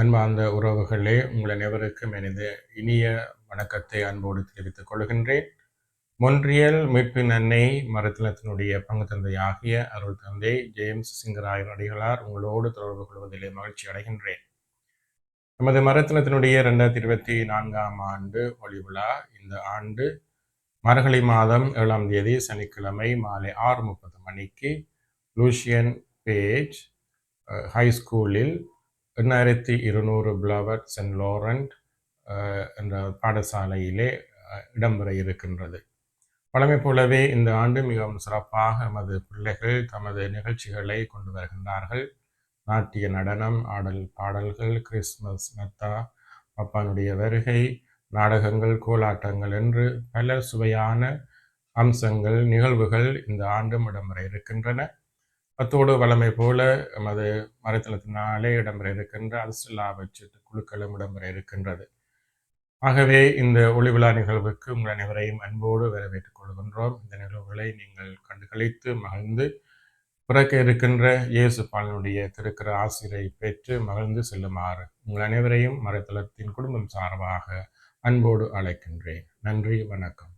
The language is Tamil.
அன்பார்ந்த உறவுகளே உங்கள் அனைவருக்கும் எனது இனிய வணக்கத்தை அன்போடு தெரிவித்துக் கொள்கின்றேன். மொன்றியல் மீட்பின் அன்னை மருத்துவத்தினுடைய பங்கு ஆகிய அருள் தந்தை ஜேம்ஸ் சிங்கராயன் அடிகளார் உங்களோடு தொடர்பு கொள்வதிலே மகிழ்ச்சி அடைகின்றேன். நமது மருத்துவத்தினுடைய ரெண்டாயிரத்தி இருபத்தி நான்காம் ஆண்டு ஒளி விழா. இந்த ஆண்டு மரகளி மாதம் ஏழாம் தேதி சனிக்கிழமை மாலை ஆறு முப்பது மணிக்கு லூஷியன் பேஜ் ஹை ஸ்கூலில் எண்ணாயிரத்தி இருநூறு பிளவர் சென்ட் லோரண்ட் என்ற பாடசாலையிலே இடம்பெற இருக்கின்றது. பழமை போலவே இந்த ஆண்டு மிகவும் சிறப்பாக எமது பிள்ளைகள் தமது நிகழ்ச்சிகளை கொண்டு வருகின்றார்கள். நாட்டிய நடனம் ஆடல் பாடல்கள் கிறிஸ்மஸ் நத்தா பப்பானுடைய வருகை நாடகங்கள் கோலாட்டங்கள் என்று பல சுவையான அம்சங்கள் நிகழ்வுகள் இந்த ஆண்டும் இடம்பெற இருக்கின்றன. அத்தோடு வளமை போல எமது மறைத்தளத்தினாலே இடம்பெற இருக்கின்ற அரசியலா பட்ஜெட் குழுக்களும் இடம்பெற இருக்கின்றது ஆகவே இந்த ஒளிவிழா நிகழ்வுக்கு உங்கள் அனைவரையும் அன்போடு வரவேற்றுக் கொள்கின்றோம். இந்த நிகழ்வுகளை நீங்கள் கண்டுகளித்து மகிழ்ந்து பிறக்க இருக்கின்ற இயேசு பாலனுடைய திருக்கிற ஆசிரியை பெற்று மகிழ்ந்து செல்லுமாறு உங்கள் அனைவரையும் மறைத்தளத்தின் குடும்பம் சார்பாக அன்போடு அழைக்கின்றேன். நன்றி வணக்கம்.